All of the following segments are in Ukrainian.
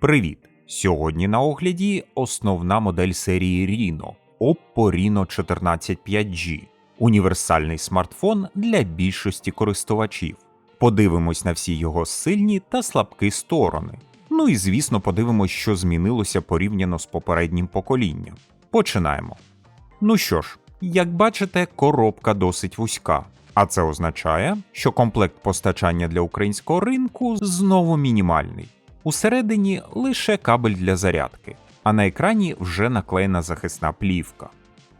Привіт! Сьогодні на огляді основна модель серії Reno Oppo Reno 14 5G універсальний смартфон для більшості користувачів. Подивимось на всі його сильні та слабкі сторони. Ну і звісно, подивимось, що змінилося порівняно з попереднім поколінням. Починаємо. Ну що ж, як бачите, коробка досить вузька. А це означає, що комплект постачання для українського ринку знову мінімальний. Усередині лише кабель для зарядки, а на екрані вже наклеєна захисна плівка.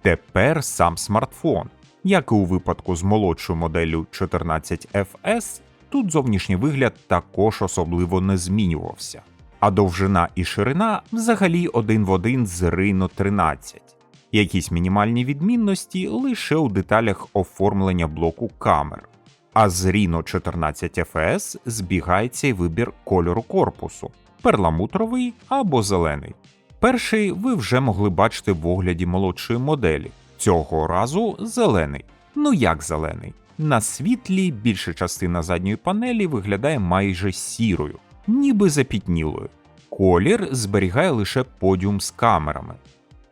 Тепер сам смартфон. Як і у випадку з молодшою моделлю 14FS, тут зовнішній вигляд також особливо не змінювався, а довжина і ширина взагалі один в один з Reno 13. Якісь мінімальні відмінності лише у деталях оформлення блоку камер. А з Reno 14 FS збігається й вибір кольору корпусу перламутровий або зелений. Перший ви вже могли бачити в огляді молодшої моделі, цього разу зелений. Ну як зелений? На світлі більша частина задньої панелі виглядає майже сірою, ніби запітнілою. Колір зберігає лише подіум з камерами.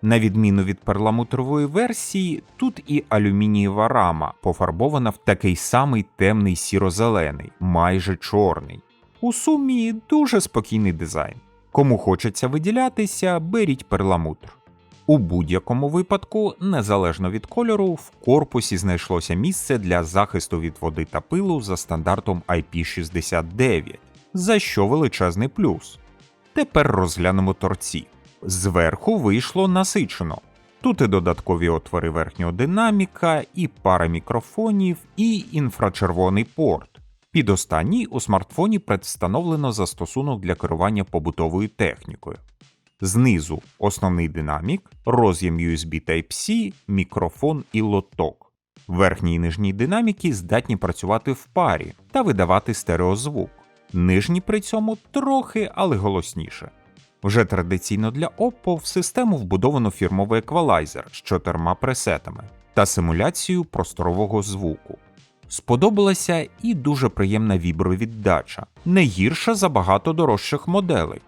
На відміну від перламутрової версії, тут і алюмінієва рама пофарбована в такий самий темний сіро-зелений, майже чорний. У сумі дуже спокійний дизайн. Кому хочеться виділятися, беріть перламутр. У будь-якому випадку, незалежно від кольору, в корпусі знайшлося місце для захисту від води та пилу за стандартом IP69, за що величезний плюс. Тепер розглянемо торці. Зверху вийшло насичено. Тут і додаткові отвори верхнього динаміка, і пара мікрофонів, і інфрачервоний порт. Під останній у смартфоні представлено застосунок для керування побутовою технікою. Знизу основний динамік, роз'єм USB Type-C, мікрофон і лоток. Верхній і нижній динаміки здатні працювати в парі та видавати стереозвук. Нижні при цьому трохи, але голосніше. Вже традиційно для Oppo в систему вбудовано фірмовий еквалайзер з чотирма пресетами та симуляцію просторового звуку. Сподобалася і дуже приємна вібровіддача, не гірша за багато дорожчих моделей.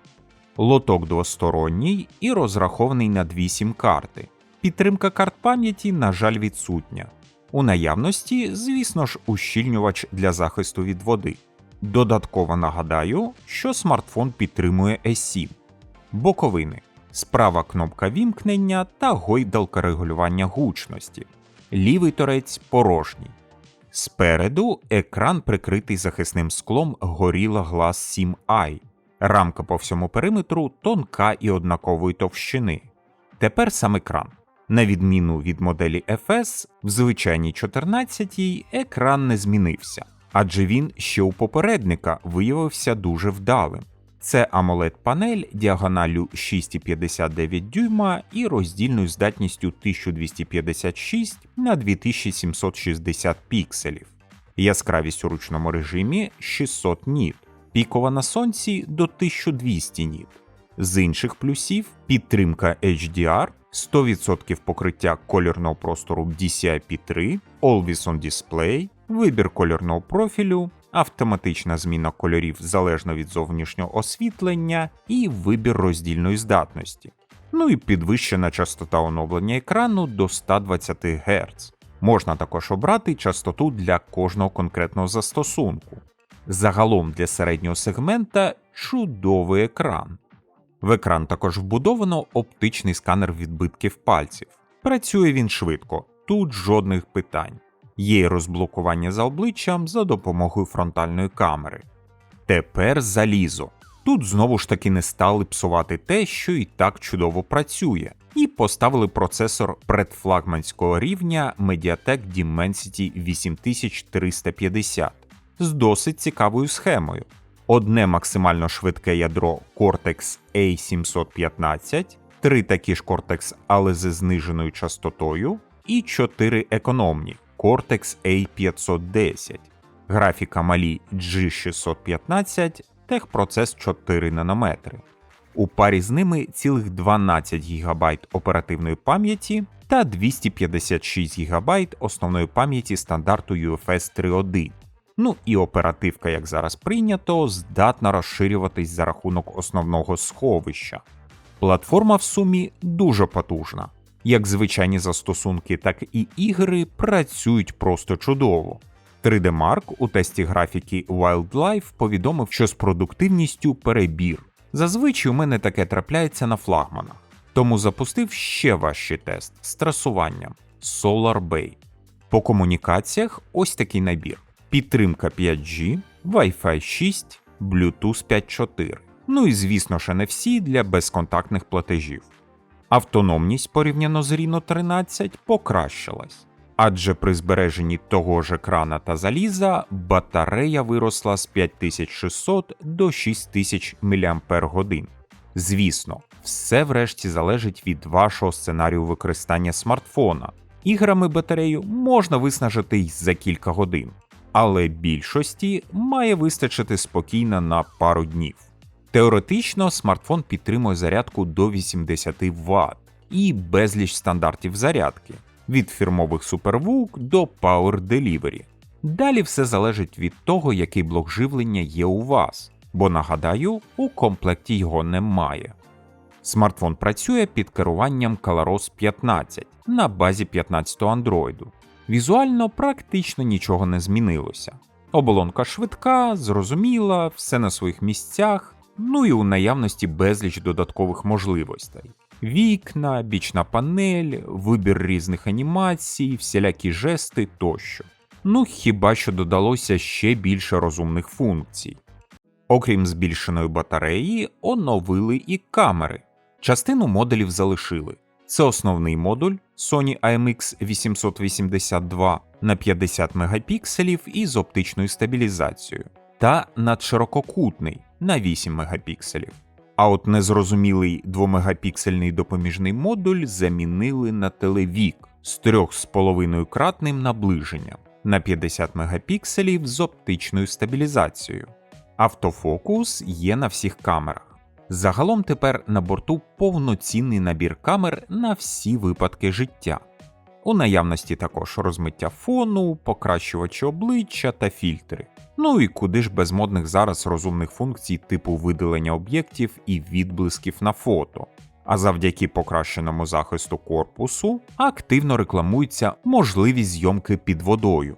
Лоток двосторонній і розрахований на дві сім-карти. Підтримка карт пам'яті, на жаль, відсутня. У наявності, звісно ж, ущільнювач для захисту від води. Додатково нагадаю, що смартфон підтримує S7, боковини, справа кнопка вімкнення та гойдалка регулювання гучності, лівий торець порожній. Спереду екран прикритий захисним склом Gorilla Glass 7i. Рамка по всьому периметру тонка і однакової товщини. Тепер сам екран. На відміну від моделі FS, в звичайній 14 екран не змінився, адже він ще у попередника виявився дуже вдалим. Це amoled панель діагоналю 6,59 дюйма і роздільною здатністю 1256 на 2760 пікселів, яскравість у ручному режимі 600 ніт, пікова на сонці до 1200 ніт. З інших плюсів підтримка HDR, 100% покриття кольорного простору DCI-P3, Always on Display, вибір кольорного профілю, автоматична зміна кольорів залежно від зовнішнього освітлення і вибір роздільної здатності. Ну і підвищена частота оновлення екрану до 120 Гц. Можна також обрати частоту для кожного конкретного застосунку. Загалом для середнього сегмента чудовий екран. В екран також вбудовано оптичний сканер відбитків пальців. Працює він швидко, тут жодних питань. Є й розблокування за обличчям за допомогою фронтальної камери. Тепер залізо. Тут знову ж таки не стали псувати те, що і так чудово працює, і поставили процесор предфлагманського рівня Mediatek Dimensity 8350 з досить цікавою схемою. Одне максимально швидке ядро Cortex A715, три такі ж Cortex, але зі зниженою частотою, і чотири економні Cortex A510, графіка малі G615, техпроцес 4 нанометри. У парі з ними цілих 12 ГБ оперативної пам'яті та 256 ГБ основної пам'яті стандарту UFS 3.1. Ну і оперативка, як зараз прийнято, здатна розширюватись за рахунок основного сховища. Платформа в сумі дуже потужна. Як звичайні застосунки, так і ігри працюють просто чудово. 3D Mark у тесті графіки Wildlife повідомив, що з продуктивністю перебір. Зазвичай у мене таке трапляється на флагманах. Тому запустив ще важчий тест з трасуванням Solar Bay. По комунікаціях ось такий набір: підтримка 5G, Wi-Fi 6, Bluetooth 5.4. Ну і звісно ж не всі для безконтактних платежів. Автономність порівняно з Reno 13 покращилась, адже при збереженні того ж екрана та заліза батарея виросла з 5600 до 6000 мАч. Звісно, все врешті залежить від вашого сценарію використання смартфона. Іграми батарею можна виснажити й за кілька годин, але більшості має вистачити спокійно на пару днів. Теоретично смартфон підтримує зарядку до 80 Вт і безліч стандартів зарядки від фірмових SuperVOOC до Power Delivery. Далі все залежить від того, який блок живлення є у вас, бо нагадаю, у комплекті його немає. Смартфон працює під керуванням ColorOS 15 на базі 15 Android. Візуально практично нічого не змінилося. Оболонка швидка, зрозуміла, все на своїх місцях, ну і у наявності безліч додаткових можливостей. Вікна, бічна панель, вибір різних анімацій, всілякі жести тощо. Ну хіба що додалося ще більше розумних функцій. Окрім збільшеної батареї, оновили і камери. Частину модулів залишили. Це основний модуль Sony IMX 882 на 50 мегапікселів із оптичною стабілізацією, та надширококутний на 8 мегапікселів. А от незрозумілий 2-мегапіксельний допоміжний модуль замінили на телевік з 3,5 кратним наближенням на 50 мегапікселів з оптичною стабілізацією. Автофокус є на всіх камерах. Загалом тепер на борту повноцінний набір камер на всі випадки життя. У наявності також розмиття фону, покращувачі обличчя та фільтри. Ну і куди ж без модних зараз розумних функцій типу видалення об'єктів і відблисків на фото. А завдяки покращеному захисту корпусу активно рекламується можливість зйомки під водою.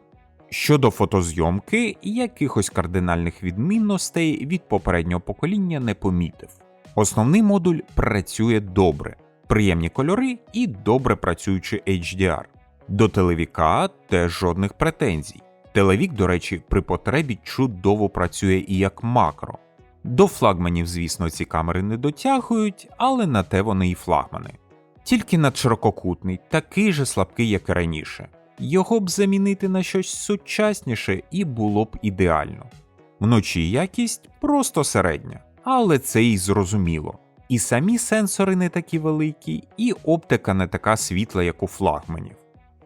Щодо фотозйомки, якихось кардинальних відмінностей від попереднього покоління не помітив. Основний модуль працює добре, приємні кольори і добре працюючий HDR. До телевіка теж жодних претензій. Телевік, до речі, при потребі чудово працює і як макро. До флагманів, звісно, ці камери не дотягують, але на те вони і флагмани. Тільки надширококутний, такий же слабкий, як і раніше. Його б замінити на щось сучасніше і було б ідеально. Вночі якість просто середня, але це і зрозуміло. І самі сенсори не такі великі, і оптика не така світла, як у флагманів.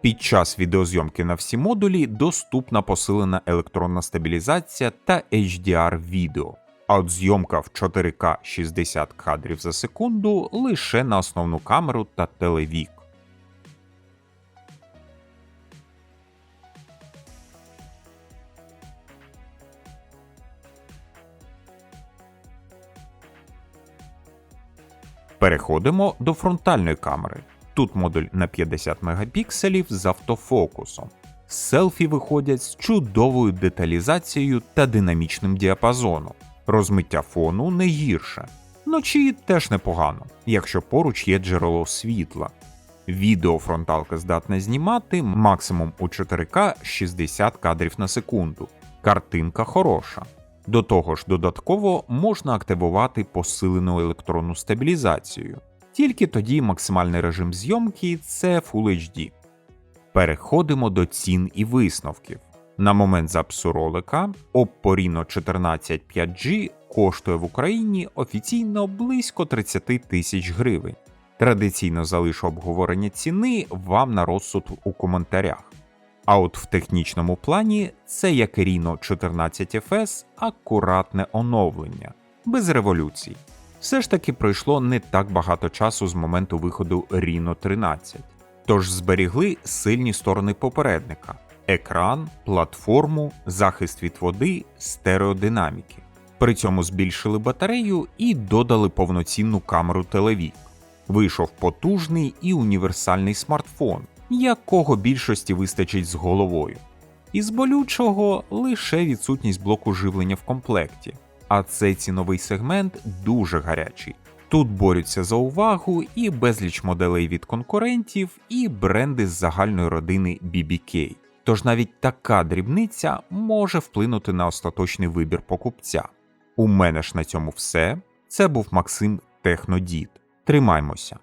Під час відеозйомки на всі модулі доступна посилена електронна стабілізація та HDR відео, а от зйомка в 4К 60 кадрів за секунду лише на основну камеру та телевік. Переходимо до фронтальної камери. Тут модуль на 50 мегапікселів з автофокусом. Селфі виходять з чудовою деталізацією та динамічним діапазоном. Розмиття фону не гірше. Вночі теж непогано, якщо поруч є джерело світла. Відео фронталка здатна знімати максимум у 4К 60 кадрів на секунду. Картинка хороша. До того ж, додатково можна активувати посилену електронну стабілізацію. Тільки тоді максимальний режим зйомки це Full HD. Переходимо до цін і висновків. На момент запису ролика Oppo Reno 14 5G коштує в Україні офіційно близько 30 тисяч гривень. Традиційно залишу обговорення ціни вам на розсуд у коментарях. А от в технічному плані це як Reno 14 FS акуратне оновлення, без революцій. Все ж таки пройшло не так багато часу з моменту виходу Reno 13, тож зберігли сильні сторони попередника. екран, платформу, захист від води, стереодинаміки. При цьому збільшили батарею і додали повноцінну камеру телевік. Вийшов потужний і універсальний смартфон, якого більшості вистачить з головою. Із болючого лише відсутність блоку живлення в комплекті, а цей ціновий сегмент дуже гарячий. Тут борються за увагу і безліч моделей від конкурентів, і бренди з загальної родини BBK. Тож навіть така дрібниця може вплинути на остаточний вибір покупця. У мене ж на цьому все. Це був Максим Технодід. Тримаймося!